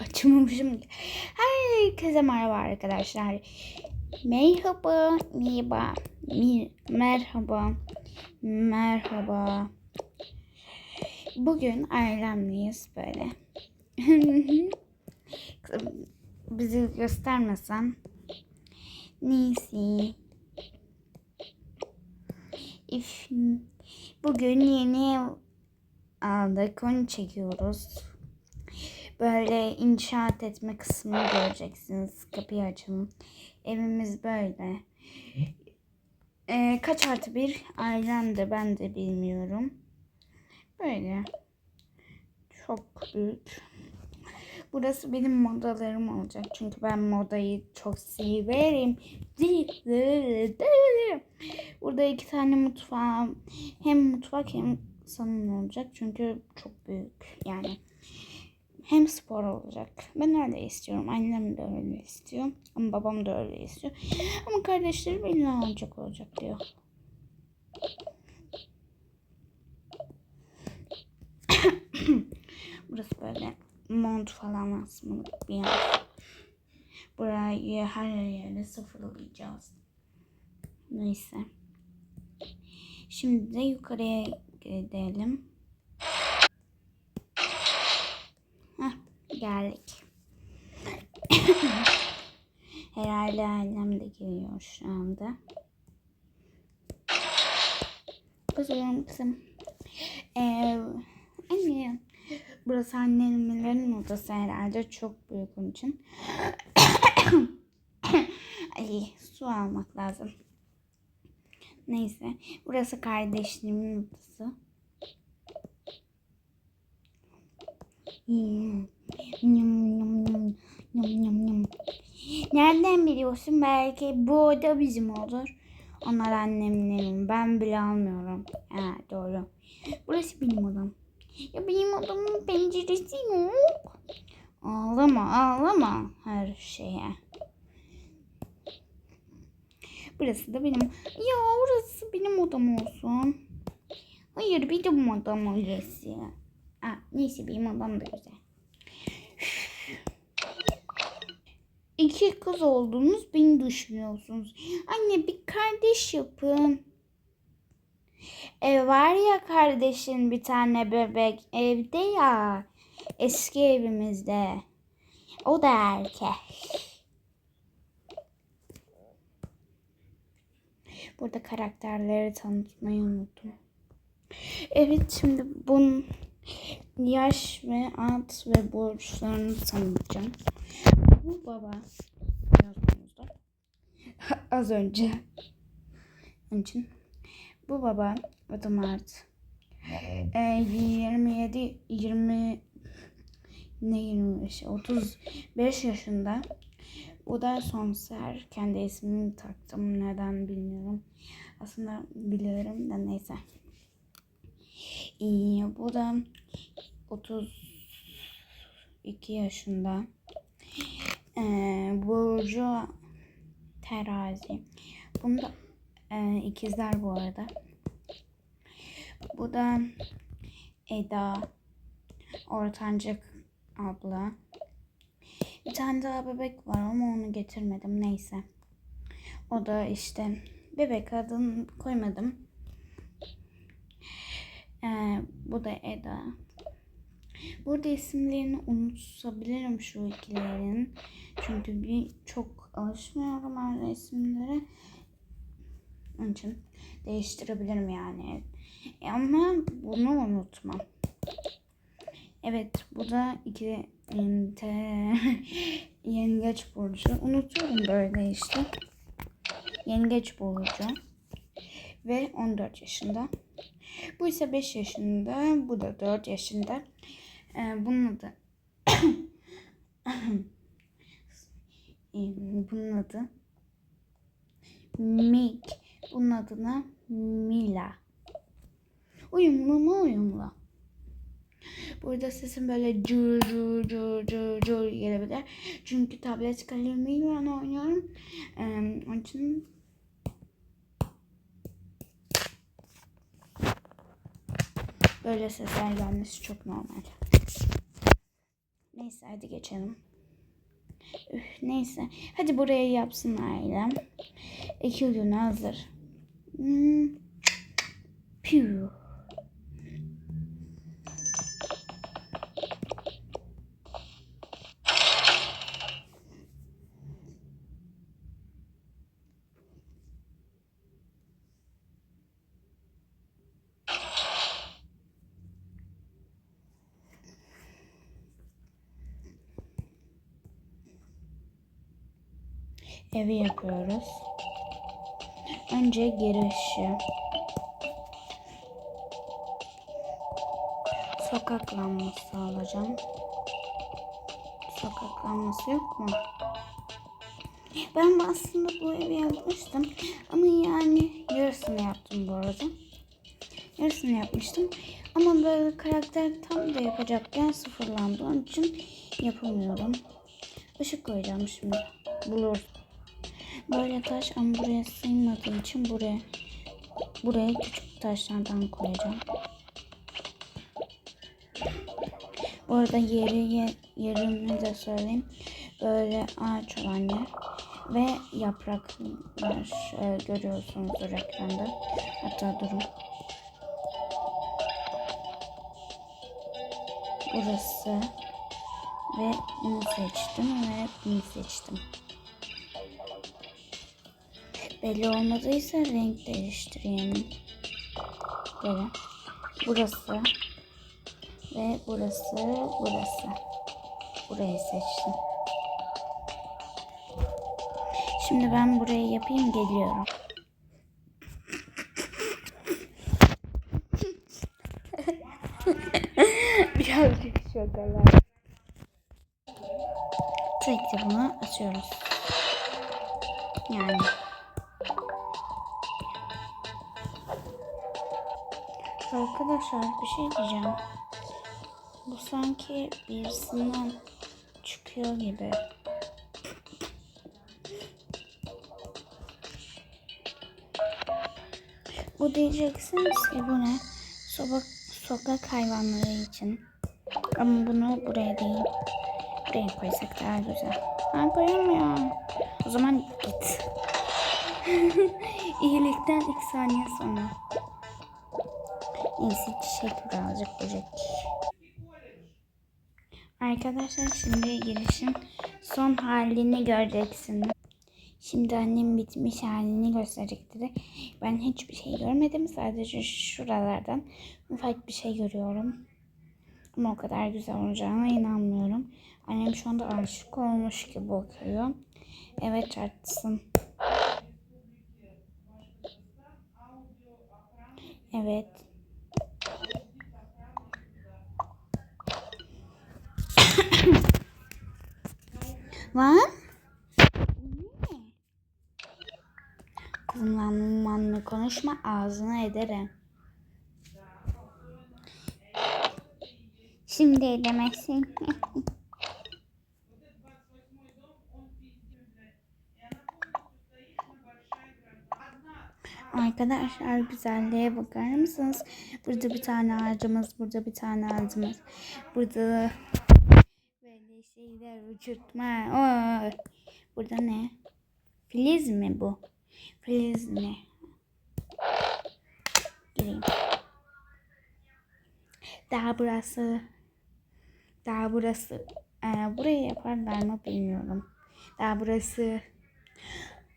Açamamışım. Herkese merhaba arkadaşlar. Merhaba, merhaba, merhaba, merhaba. Bugün ailemleyiz böyle. Bizi göstermesem. Neyse. Bugün yeni aldık. Onu çekiyoruz. Böyle inşaat etme kısmını göreceksiniz. Kapıyı açalım. Evimiz böyle. Ee, kaç artı bir ailem de ben de bilmiyorum. Böyle. Çok büyük. Burası benim modalarım olacak. Çünkü ben modayı çok severim. Burada iki tane mutfağım. Hem mutfak hem salon olacak. Çünkü çok büyük. Yani hem spor olacak. Ben öyle istiyorum. Annem de öyle istiyor. Ama babam da öyle istiyor. Ama kardeşlerim illa olacak olacak diyor. Burası böyle mont falan asmalık bir yer. Burayı her yere sıfırlayacağız. Neyse. Şimdi de yukarıya gidelim. Geldik. Herhalde ailem de geliyor şu anda. Kızım kızım. Ee, anne. Burası annemlerin odası herhalde. Çok büyük onun için. Ay su almak lazım. Neyse. Burası kardeşlerimin odası. Hmm. Nereden biliyorsun? Belki bu oda bizim olur. Onlar annemlerin. Ben bile almıyorum. Ha, doğru. Burası benim odam. Ya benim odamın penceresi yok. Ağlama ağlama her şeye. Burası da benim. Ya orası benim odam olsun. Hayır benim odam orası. Aa, neyse benim odam da güzel. İki kız oldunuz beni düşünüyorsunuz. Anne bir kardeş yapın. Ev var ya kardeşin bir tane bebek evde ya. Eski evimizde. O da erkek. Burada karakterleri tanıtmayı unuttum. Evet şimdi bunun yaş ve ad ve borçlarını tanıtacağım. Bu baba yazmamızda. Az önce. Onun için. Bu baba adı Mert. Ee, 27 20 ne 25 35 yaşında. Bu da Sonser. Kendi ismini taktım. Neden bilmiyorum. Aslında biliyorum da neyse. İyi, bu da 32 yaşında. Ee, Burcu terazi. Bunda e, ikizler bu arada. Bu da Eda. Ortancık abla. Bir tane daha bebek var ama onu getirmedim. Neyse. O da işte bebek adını koymadım. Ee, bu da Eda. Burada isimlerini unutabilirim şu ikilerin. Çünkü bir çok alışmıyorum öyle isimlere. Onun için değiştirebilirim yani. E ama bunu unutmam. Evet bu da iki te, yengeç burcu. Unutuyorum böyle işte. Yengeç burcu. Ve 14 yaşında. Bu ise 5 yaşında. Bu da 4 yaşında. Ee, bunun adı Ee, bunun adı Mig. Bunun adına Mila. Uyumlu mu uyumlu? Burada sesim böyle cır cır cır cır cır gelebilir. Çünkü tablet kalemiyle oynuyorum. Ee, onun için böyle sesler gelmesi çok normal. Neyse. Hadi geçelim. Üf, neyse. Hadi buraya yapsın ailem. İki gün hazır. Hmm. Piu. Evi yapıyoruz. Önce girişi. Sokak lambası alacağım. Sokak lambası yok mu? Ben aslında bu evi yapmıştım. Ama yani yarısını yaptım bu arada. Yarısını yapmıştım. Ama böyle karakter tam da yapacakken sıfırlandı. İçin yapamıyorum. Işık koyacağım şimdi. Bulur. Böyle taş ama buraya sığmadığı için buraya buraya küçük taşlardan koyacağım. Bu arada yeri ye- yerini de söyleyeyim. Böyle ağaç olan yer ve yapraklar şöyle görüyorsunuzdur ekranda. Hatta durun. Burası ve bunu seçtim ve bunu seçtim. Belli olmadıysa renk değiştireyim. Böyle. Burası ve burası, burası. Burayı seçtim. Şimdi ben burayı yapayım geliyorum. Birazcık şakalar. Sürekli bunu açıyoruz. Yani. Arkadaşlar bir şey diyeceğim. Bu sanki birisinden çıkıyor gibi. Bu diyeceksiniz ki bu ne? Sokak, sokak hayvanları için. Ama bunu buraya değil. Buraya koysak daha güzel. Ben koyamıyorum. O zaman git. İyilikten ilk saniye sonra. Neyse çiçek birazcık böcek. Arkadaşlar şimdi girişin son halini göreceksiniz. Şimdi annem bitmiş halini gösterecekti. Ben hiçbir şey görmedim. Sadece şuralardan ufak bir şey görüyorum. Ama o kadar güzel olacağına inanmıyorum. Annem şu anda aşık olmuş gibi bakıyor. Evet artsın. Evet. Lan? Kızım lan manlı konuşma ağzına ederim. Şimdi edemezsin. Arkadaşlar güzelliğe bakar mısınız? Burada bir tane ağacımız, burada bir tane ağacımız. Burada şeyler uçurtma. Oo. Burada ne? Filiz mi bu? Filiz mi? Gireyim. Daha burası. Daha burası. Ee, burayı yaparlar mı bilmiyorum. Daha burası.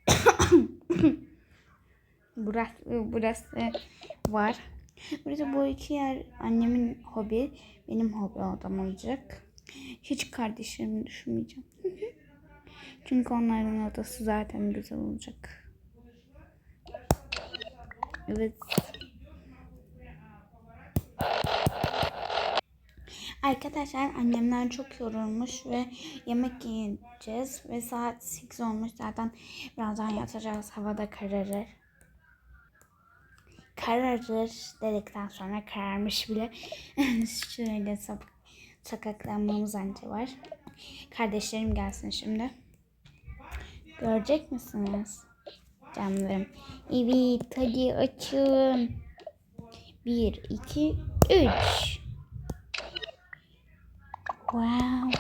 burası burası var. Burada bu iki yer annemin hobi, benim hobi odam olacak. Hiç kardeşlerimi düşünmeyeceğim. Çünkü onların odası zaten güzel olacak. Evet. Arkadaşlar annemler çok yorulmuş ve yemek yiyeceğiz ve saat 8 olmuş zaten birazdan yatacağız havada kararır. Kararır dedikten sonra kararmış bile. Şöyle sok sokaklanmamız anca var. Kardeşlerim gelsin şimdi. Görecek misiniz? Canlarım. Evet hadi açın. 1, 2, 3. Wow.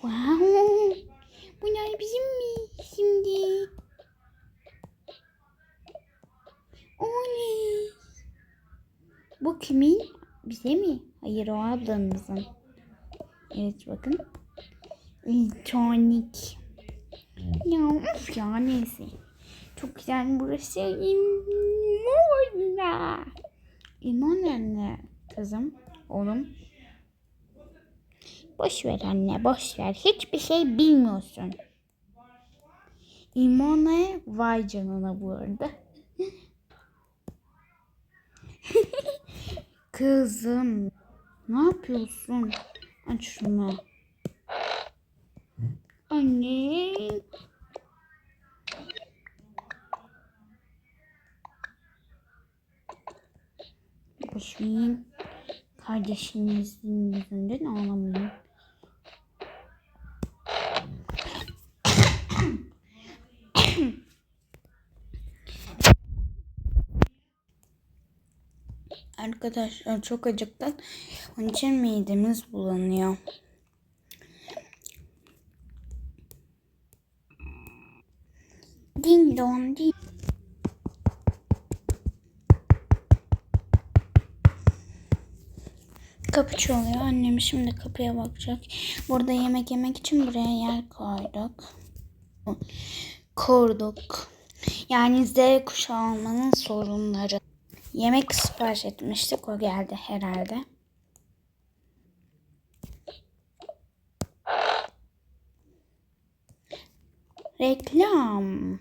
Wow. Bunlar bizim mi şimdi? Oley. Bu kimin? Bize mi? Hayır o ablanızın. Evet bakın. Elektronik. Ya of ya neyse. Çok güzel burası. İmona. İmona ne kızım? Oğlum. Boş ver anne boş ver. Hiçbir şey bilmiyorsun. İmona vay canına bu arada. Kızım. Ne yapıyorsun? Aç şunu. Anne. Boşverin. Kardeşinizin yüzünden ağlamayın. Arkadaşlar çok acıktık. Onun için midemiz bulanıyor. Ding dong ding. Kapı çalıyor. Annem şimdi kapıya bakacak. Burada yemek yemek için buraya yer koyduk. Kurduk. Yani Z kuşağı olmanın sorunları. Yemek sipariş etmiştik. O geldi herhalde. Reklam.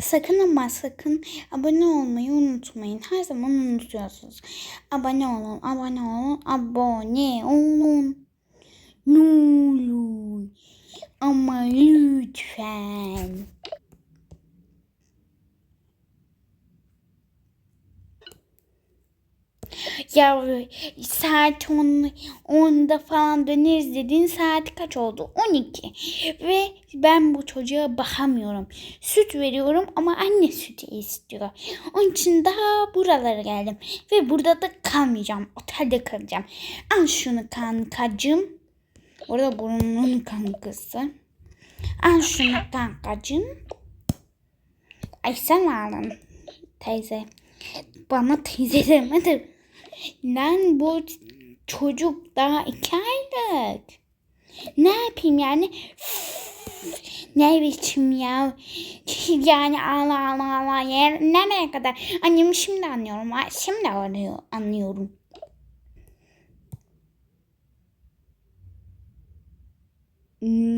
Sakın ama sakın abone olmayı unutmayın. Her zaman unutuyorsunuz. Abone olun, abone olun, abone olun. Ne olur. Ama lütfen. Ya saat 10, 10'da falan döneriz dediğin saat kaç oldu? 12. Ve ben bu çocuğa bakamıyorum. Süt veriyorum ama anne sütü istiyor. Onun için daha buralara geldim. Ve burada da kalmayacağım. Otelde kalacağım. Al şunu kankacığım. Orada burnunun kankası. Al şunu kankacığım. Ay sen aldın teyze. Bana teyze demedi. Lan bu çocuk daha iki aylık. Ne yapayım yani? Ne biçim ya? Yani Allah Allah Allah yer nereye kadar? Annemi şimdi anlıyorum. Şimdi arıyor, anlıyorum. Hmm.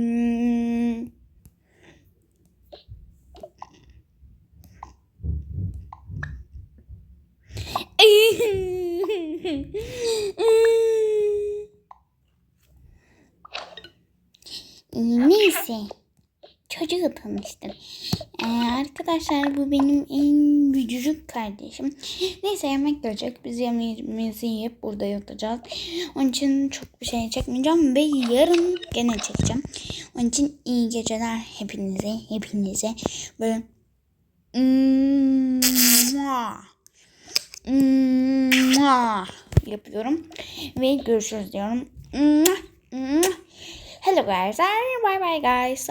Neyse. Çocuğu tanıştım. Ee, arkadaşlar bu benim en büyücük kardeşim. Neyse yemek gelecek. Biz yemeğimizi yiyip burada yatacağız. Onun için çok bir şey çekmeyeceğim ve yarın gene çekeceğim. Onun için iyi geceler hepinize. Hepinize böyle. Mua yapıyorum. Ve görüşürüz diyorum. Hello guys, bye bye guys.